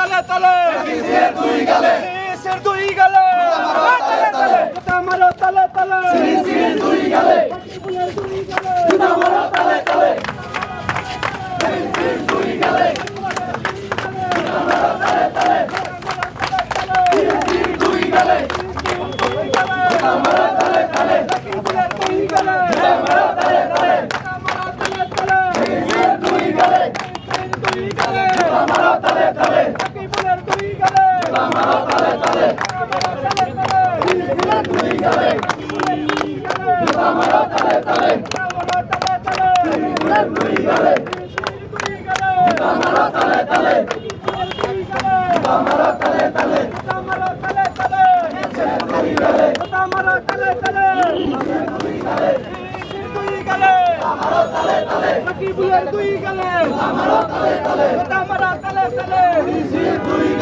তালে। তালে দুই গালে। দুই গালে। তালে তালে আমারও তালে তালে দুই গালে আমারও তালে তালে দুই গালে দুই গালে আমারও তালে তালে দুই গালে আমারও তালে তালে দুই গালে দুই গালে আমারও তালে তালে সাকিবুলের দুই গালে আমারও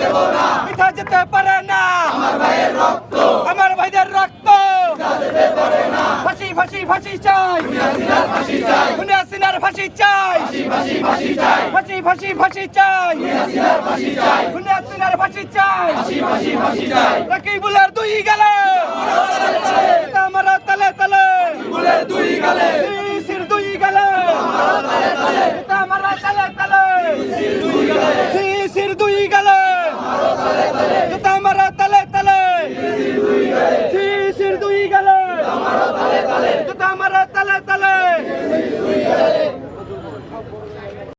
দেব না পিঠা যেতে পারে না। আমার ভাইয়ের রক্ত। আমার ভাইদের রক্ত। দিতে পারে না। ফাঁসি ফাঁসি ফাঁসি চাই। সিনার ফাঁসি চাই। খুলে সিনার ফাঁসি চাই। ফাঁসি ফাঁসি চাই। ফাঁসি ফাঁসি ফাঁসি চাই। সিনার ফাঁসি চাই। খুলে সিনার ফাঁসি চাই। ফাঁসি ফাঁসি ফাঁসি চাই। রকিবুলের দুই গেলে। আমার তলে তলে। বুলের দুই গালে। সির দুই গেলে। আমার তলে তালে তালে জুতা মারা